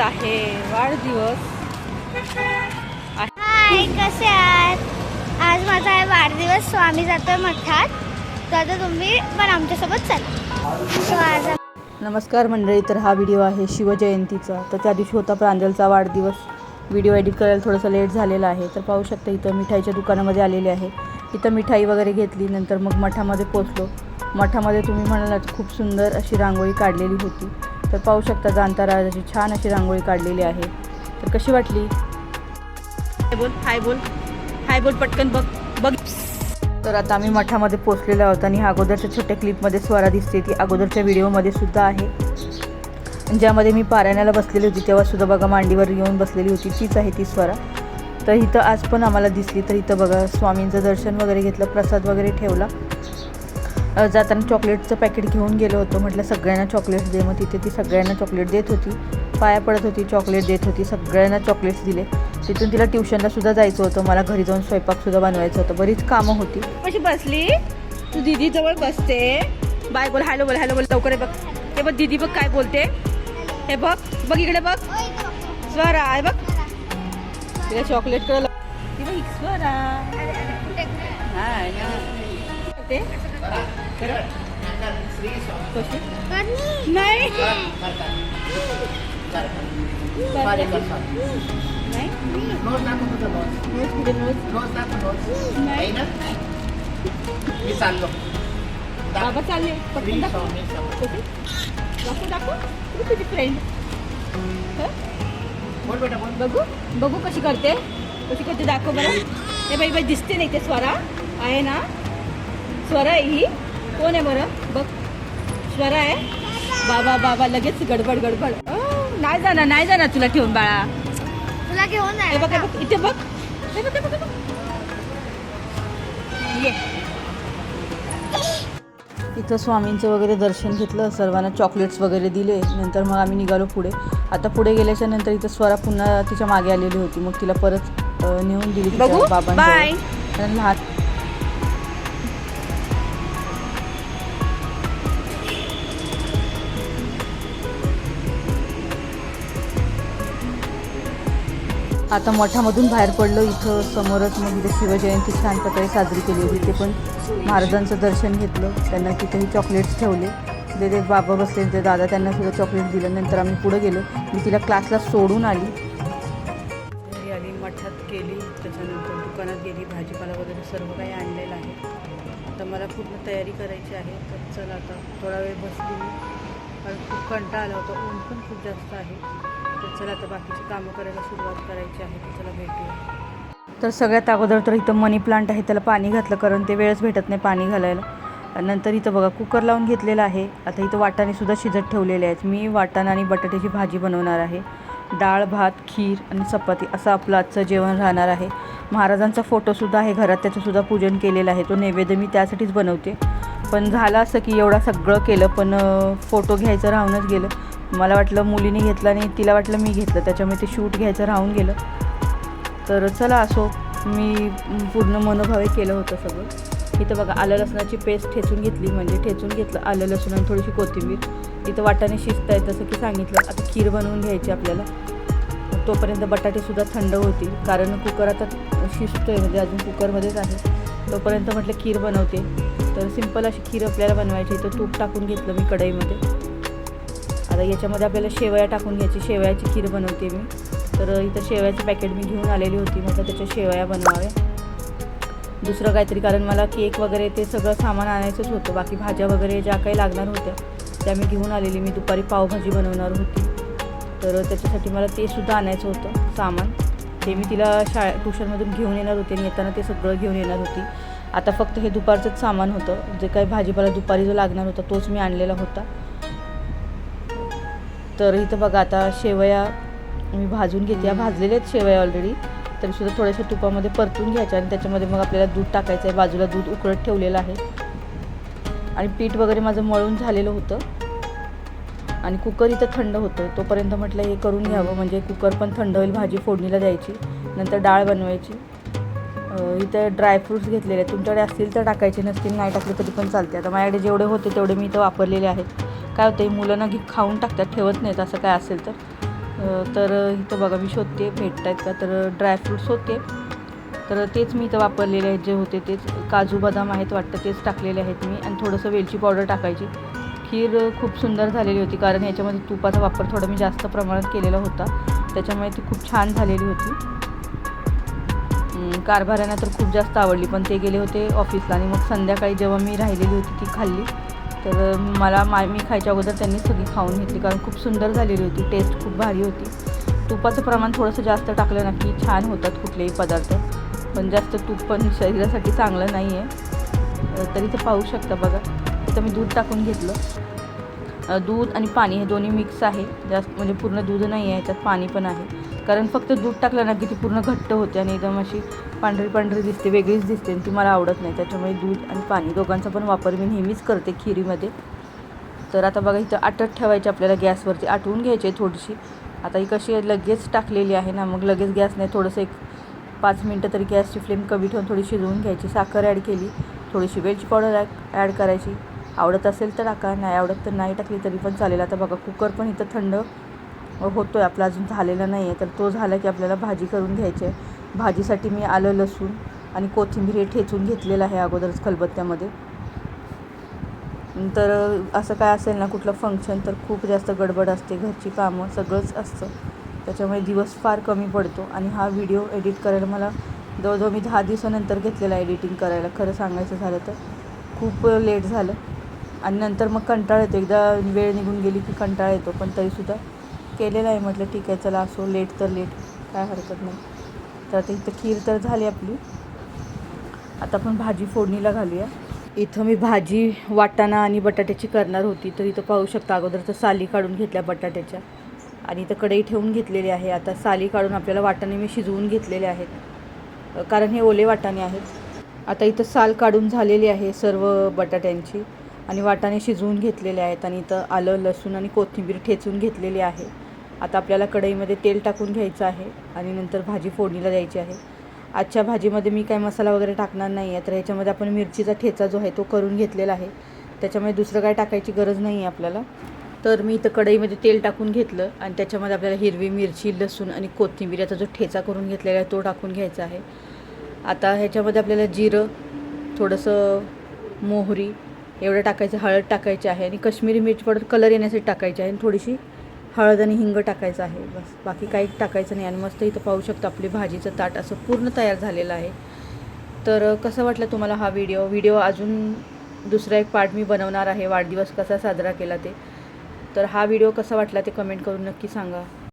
आहे. वाढदिवस. हाय कसे आहात? आज माझा आहे वाढदिवस सो आम्ही जातोय मठात. तर आता तुम्ही पण आमच्यासोबत चला. नमस्कार मंडळी तर हा व्हिडिओ आहे शिवजयंतीचा. तर त्या दिवशी होता प्रांजलचा वाढदिवस. व्हिडिओ एडिट करायला थोडंसं लेट झालेला आहे. तर पाहू शकता इथं मिठाईच्या दुकानामध्ये आलेले आहे. इथं मिठाई वगैरे घेतली नंतर मग मठामध्ये पोचलो. मठामध्ये तुम्ही म्हणालात खूप सुंदर अशी रांगोळी काढलेली होती. तर पाहू शकता जाणता राजाची छान अशी रांगोळी काढलेली आहे. तर कशी वाटली? हाय बोल हाय बोल. हाय बोल पटकन बघ बघ. तर आता आम्ही मठामध्ये पोचलेलो आहोत आणि ह्या अगोदरच्या छोट्या क्लिपमध्ये स्वरा दिसते ती अगोदरच्या व्हिडिओमध्ये सुद्धा आहे. ज्यामध्ये मी पारायणाला बसलेली होती तेव्हा सुद्धा बघा मांडीवर येऊन बसलेली होती तीच आहे ती स्वरा. तर इथं आज पण आम्हाला दिसली तर इथं बघा स्वामींचं दर्शन वगैरे घेतलं प्रसाद वगैरे ठेवला. जाताना चॉकलेटचं पॅकेट घेऊन गेलो होतो. म्हटलं सगळ्यांना चॉकलेट्स दे. मग तिथे ती सगळ्यांना चॉकलेट देत होती. पाया पडत होती चॉकलेट देत होती. सगळ्यांना चॉकलेट्स दिले. तिथून तिला ट्युशनला सुद्धा जायचं होतं. मला घरी जाऊन स्वयंपाकसुद्धा बनवायचं होतं. बरीच कामं होती. कशी बसली? तू दिदीजवळ बसते. बाय बोल. हॅलो बोल. हॅलो बोल. लवकर बघ. हे बघ दीदी बघ काय बोलते. हे बघ. बघ इकडे बघ. स्वरा आहे बघ. तिला चॉकलेटकडे ते. नाही. नाही. मी चाललो बाबा चालले. पटकन दाखव. दाखव दाखव. तुझी फ्रेंड बोल बेटा बोल बघू. बघू कशी करते. कशी करते दाखव बरं. हे बाई बाई दिसते नाही ते स्वरा. आहे ना? स्वरा आहे ही? कोण आहे बरं? बघ. स्वरा आहे. बाबा बाबा लगेच गडबड गडबड. नाही जाणार नाही जाणार तुला ठेवून बाळा. तुला घेऊन हे बघ हे इथे बघ. हे बघ हे बघ हे बघ. ये. इथं स्वामींचं वगैरे दर्शन घेतलं सर्वांना चॉकलेट्स वगैरे दिले. नंतर मग आम्ही निघालो पुढे. आता पुढे गेल्याच्यानंतर इथं स्वरा पुन्हा तिच्यामागे आलेली होती. मग तिला परत अं, नेऊन दिली तिच्या बघू? बाबांजवळ. Bye. कारण लहान आता मठामधून बाहेर पडलो इथं समोरच मग इथे शिवजयंती छान प्रकारे साजरी केली होती. ते पण महाराजांचं दर्शन घेतलं. त्यांना तिथेही चॉकलेट्स ठेवले. जे ते बाबा बसले ते दादा त्यांना सुद्धा चॉकलेट दिलं. नंतर आम्ही पुढे गेलो. मी तिला क्लासला सोडून आली. घरी आली मठात गेली त्याच्यानंतर दुकानात गेली. भाजीपाला वगैरे सर्व काही आणलेलं आहे. तर मला पूर्ण तयारी करायची आहे. तर चला आता थोडा वेळ बसली मी. कारण खूप कंटाळा आला होता. ऊन पण खूप जास्त आहे. तर चला आता बाकीची कामं करायला सुरुवात करायची आहे तर चला भेटूया. तर सगळ्यात अगोदर तर इथं मनी प्लांट आहे त्याला पाणी घातलं कारण ते वेळच भेटत नाही पाणी घालायला. नंतर इथं बघा कुकर लावून घेतलेला आहे. आता इथं वाटाणेसुद्धा शिजत ठेवलेले आहेत. मी वाटाणा आणि बटाट्याची भाजी बनवणार आहे. डाळ भात खीर आणि चपाती असं आपलं आजचं जेवण राहणार आहे. महाराजांचा फोटोसुद्धा आहे घरात त्याचंसुद्धा पूजन केलेलं आहे. तो नैवेद्य मी त्यासाठीच बनवते. पण झालं असं की एवढा सगळं केलं पण फोटो घ्यायचं राहूनच गेलं. मला वाटलं मुलीने घेतलं आणि तिला वाटलं मी घेतलं. त्याच्यामुळे ते शूट घ्यायचं राहून गेलं. तर चला असो मी पूर्ण मनोभावे केलं होतं सगळं. इथं बघा आलं लसणाची पेस्ट ठेचून घेतली. म्हणजे ठेचून घेतलं आलं लसूण आणि थोडीशी कोथिंबीर. इथं वाटाणे शिजत आहे जसं की सांगितलं. आता खीर बनवून घ्यायची आपल्याला. तोपर्यंत बटाटेसुद्धा थंड होतील. कारण कुकर आता शिजतो आहे म्हणजे अजून कुकरमध्येच आहे. तोपर्यंत म्हटलं खीर बनवते. तर सिंपल अशी खीर आपल्याला बनवायची. तर तूप टाकून घेतलं मी कढईमध्ये. आता याच्यामध्ये आपल्याला शेवया टाकून घ्यायची. शेवयाची खीर बनवते मी. तर इथं शेवयाचे पॅकेट मी घेऊन आलेली होती. म्हटलं त्याच्या शेवया बनवाव्या. दुसरं काहीतरी कारण मला केक वगैरे ते सगळं सामान आणायचंच होतं. बाकी भाज्या वगैरे ज्या काही लागणार होत्या त्या मी घेऊन आलेली. मी दुपारी पावभाजी बनवणार होती. तर त्याच्यासाठी मला ते सुद्धा आणायचं होतं सामान. ते मी तिला शाळे ट्युशनमधून घेऊन येणार होते आणि येताना ते सगळं घेऊन येणार होती. आता फक्त हे दुपारचंच सामान होतं. जे काही भाजीपाला दुपारी जो लागणार होता तोच मी आणलेला होता. तर इथं बघा आता शेवया मी भाजून घेते. या भाजलेल्या आहेत शेवया ऑलरेडी तरी सुद्धा थोड्याशा तुपामध्ये परतून घ्यायच्या आणि त्याच्यामध्ये मग आपल्याला दूध टाकायचं आहे. बाजूला दूध उकळत ठेवलेलं आहे. आणि पीठ वगैरे माझं मळून झालेलं होतं. आणि कुकर इथं थंड होतं. तोपर्यंत म्हटलं हे करून घ्यावं. म्हणजे कुकर पण थंड होईल भाजी फोडणीला द्यायची. नंतर डाळ बनवायची. इथं ड्रायफ्रूट्स घेतलेले आहेत. तुमच्याकडे असतील तर टाकायचे नसतील नाही टाकले तरी पण चालते. आता माझ्याकडे जेवढे होते तेवढे मी इथं वापरलेले आहेत. काय होतं मुलं ना घे खाऊन टाकतात ठेवत नाहीत असं काय असेल तर. तर इथं बघा मी शोधते भेटत आहेत का तर ड्रायफ्रूट्स होते तर तेच मी इथं वापरलेले आहेत जे होते तेच. काजू बदाम आहेत वाटतं तेच टाकलेले आहेत मी. आणि थोडंसं वेलची पावडर टाकायची. खीर खूप सुंदर झालेली होती कारण याच्यामध्ये तुपाचा वापर थोडा मी जास्त प्रमाणात केलेला होता. त्याच्यामुळे ती खूप छान झालेली होती. कारभाऱ्यांना तर खूप जास्त आवडली पण ते गेले होते ऑफिसला आणि मग संध्याकाळी जेव्हा मी राहिलेली होती ती खाल्ली. तर मला मा मी खायच्या अगोदर त्यांनी सगळी खाऊन घेतली. कारण खूप सुंदर झालेली होती. टेस्ट खूप भारी होती. तुपाचं प्रमाण थोडंसं जास्त टाकलं ना की छान होतात कुठलेही पदार्थ. पण जास्त तूप पण शरीरासाठी चांगलं नाही आहे तरी ते पाहू शकता बघा. तिथं मी दूध टाकून घेतलं. दूध आणि पाणी हे दोन्ही मिक्स आहे. जास्त म्हणजे पूर्ण दूध नाही आहे त्यात पाणी पण आहे. कारण फक्त दूध टाकलं ना की ती पूर्ण घट्ट होते आणि एकदम अशी पांढरी पांढरी दिसते वेगळीच दिसते आणि ती मला आवडत नाही. त्याच्यामुळे दूध आणि पाणी दोघांचा पण वापर मी नेहमीच करते खिरीमध्ये. तर आता बघा इथं आटत ठेवायची आपल्याला गॅसवरती. आटवून घ्यायची आहे थोडीशी. आता ही कशी लगेच टाकलेली आहे ना मग लगेच गॅस नाही थोडंसं एक पाच मिनटं तरी गॅसची फ्लेम कमी ठेवून थोडी शिजवून घ्यायची. साखर ॲड केली थोडीशी वेलची पावडर ॲड ॲड करायची. आवडत असेल तर टाका नाही आवडत तर नाही टाकली तरी पण चालेल. आता बघा कुकर पण इथं थंड होतो आहे आपला अजून झालेला नाही आहे तर तो झाला की आपल्याला भाजी करून घ्यायची आहे. भाजीसाठी मी आलं लसूण आणि कोथिंबीर हे ठेचून घेतलेलं आहे अगोदरच खलबत्त्यामध्ये. तर असं काय असेल ना कुठलं फंक्शन तर खूप जास्त गडबड असते. घरची कामं सगळंच असतं. त्याच्यामुळे दिवस फार कमी पडतो. आणि हा व्हिडिओ एडिट करायला मला जवळजवळ मी दहा दिवसानंतर घेतलेला एडिटिंग करायला. खरं सांगायचं झालं तर खूप लेट झालं. आणि नंतर मग कंटाळा येतो. एकदा वेळ निघून गेली की कंटाळा येतो. पण तरीसुद्धा केलेलं आहे. म्हटलं ठीक आहे चला असो लेट तर लेट काय हरकत नाही. तर आता इथं खीर तर झाली आपली. आता आपण भाजी फोडणीला घालूया. इथं मी भाजी वाटाणा आणि बटाट्याची करणार होती. तर इथं पाहू शकता अगोदर तर साली काढून घेतल्या बटाट्याच्या. आणि इथं कढई ठेवून घेतलेली आहे. आता साली काढून आपल्याला वाटाणे मी शिजवून घेतलेले आहेत. कारण हे ओले वाटाणे आहेत. आता इथं साल काढून झालेली आहे सर्व बटाट्यांची. आणि वाटाणे शिजवून घेतलेले आहेत. आणि इथं आलं लसूण आणि कोथिंबीर ठेचून घेतलेली आहे. आता आपल्याला कढईमध्ये तेल टाकून घ्यायचं आहे आणि नंतर भाजी फोडणीला द्यायची आहे. आजच्या भाजीमध्ये मी काय मसाला वगैरे टाकणार नाही आहे तर ह्याच्यामध्ये आपण मिरचीचा ठेचा जो आहे तो करून घेतलेला आहे. त्याच्यामुळे दुसरं काय टाकायची गरज नाही आहे आपल्याला. तर मी इथं कढईमध्ये तेल टाकून घेतलं आणि त्याच्यामध्ये आपल्याला हिरवी मिरची लसूण आणि कोथिंबीर याचा जो ठेचा करून घेतलेला आहे तो टाकून घ्यायचा आहे. आता ह्याच्यामध्ये आपल्याला जिरं थोडंसं मोहरी एवढं टाकायचं हळद टाकायची आहे आणि कश्मीरी मिरची पावडर कलर येण्यासाठी टाकायची आहे आणि थोडीशी हळद आणि हिंग टाकायचं आहे. बस. बाकी काही टाकायचं नाही आणि मस्त इथं पाहू शकतो आपली भाजीचं ताट असं पूर्ण तयार झालेलं आहे. तर कसं वाटलं तुम्हाला हा व्हिडिओ? व्हिडिओ अजून दुसरा एक पार्ट मी बनवणार आहे. वाढदिवस कसा साजरा केला ते. तर हा व्हिडिओ कसा वाटला ते कमेंट करून नक्की सांगा.